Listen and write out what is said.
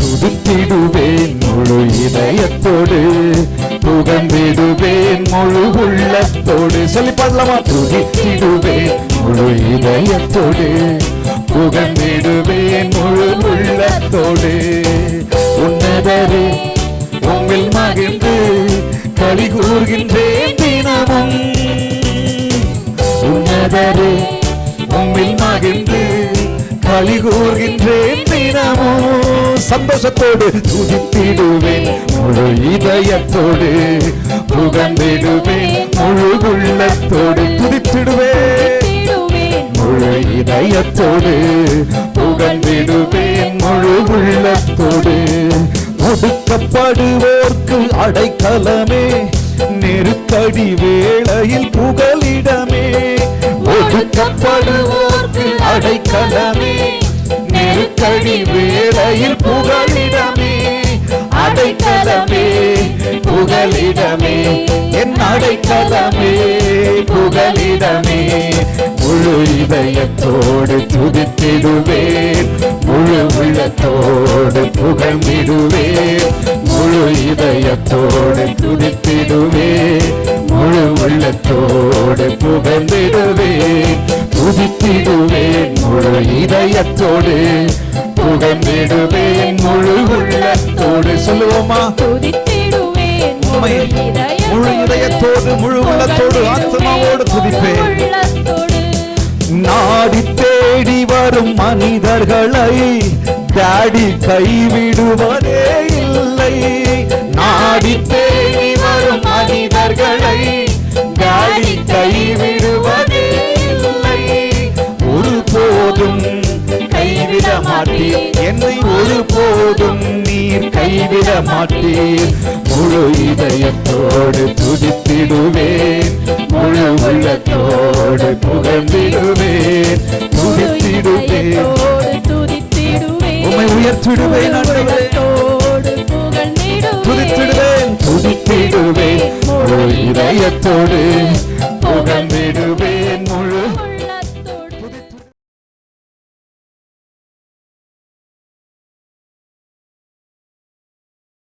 துதித்திடுவேன் முழு இதயத்தோடு. புகழ்ந்திடுவேன் முழு உள்ளத்தோடு. சொல்லி பாடலாமா? துதித்திடுவேன் முழு இதயத்தோடு. புகழ்ந்திடுவேன் முழு உள்ளத்தோடு. உன்னதரே உங்கள் மகிழ்ந்து களி கூறுகின்றேன் தினமும். உன்னதரே உம்மில் மகிழ்ந்து களி கூறுகின்றேன் தினமும். சந்தோஷத்தோடு துதித்திடுவேன். முழு இதயத்தோடு புகழ்ந்திடுவேன். முழு உள்ளத்தோடு துதித்திடுவேன். முழு இதயத்தோடு புகழ்ந்திடுவேன். முழு உள்ளத்தோடு ஒடுக்கப்படுவோர்க்கு அடைக்கலமே. நெருக்கடி வேளையில் புகலிடமே. ஒடுக்கப்படுவோர்க்கு அடைக்கலமே. நெருக்கடி வேளையில் புகலிடமே. அடைக்கலமே புகலிடமே. என் அடைக்கலமே புகலிடமே. முழு இதயத்தோடு துதித்திடுவேன். முழு உள்ளத்தோடு புகழ்ந்திடுவேன். முழு இதயத்தோடு துதித்திடுவேன். முழு உள்ளத்தோடு புகழ்ந்திடுவேன். துதித்திடுவேன் முழு இதயத்தோடு புகழ்ந்திடுவேன் முழு உள்ளத்தோடு சொல்லுவோமா? துதித்திடுவேன் முழு இதயத்தோடு, முழு உள்ளத்தோடு, ஆத்மாவோடு துதிப்பேன். நாடி தேடி வரும் மனிதர்களை டாடி கைவிடுவதே இல்லை. நாடி தேடி வரும் மனிதர்களை என்னை ஒரு போதும் நீர் கைவிட மாட்டீர். முழு இதயத்தோடு துதித்திடுவேன். முழு உள்ளத்தோடு புகழ்ந்திடுவேன். துதித்திடுவேன். உள்ளத்தோடு உம்மை உயர்த்திடுவேன் துதித்திடுவேன். துதித்திடுவேன். முழு இதயத்தோடு புகழ்ந்திடுவேன். முழு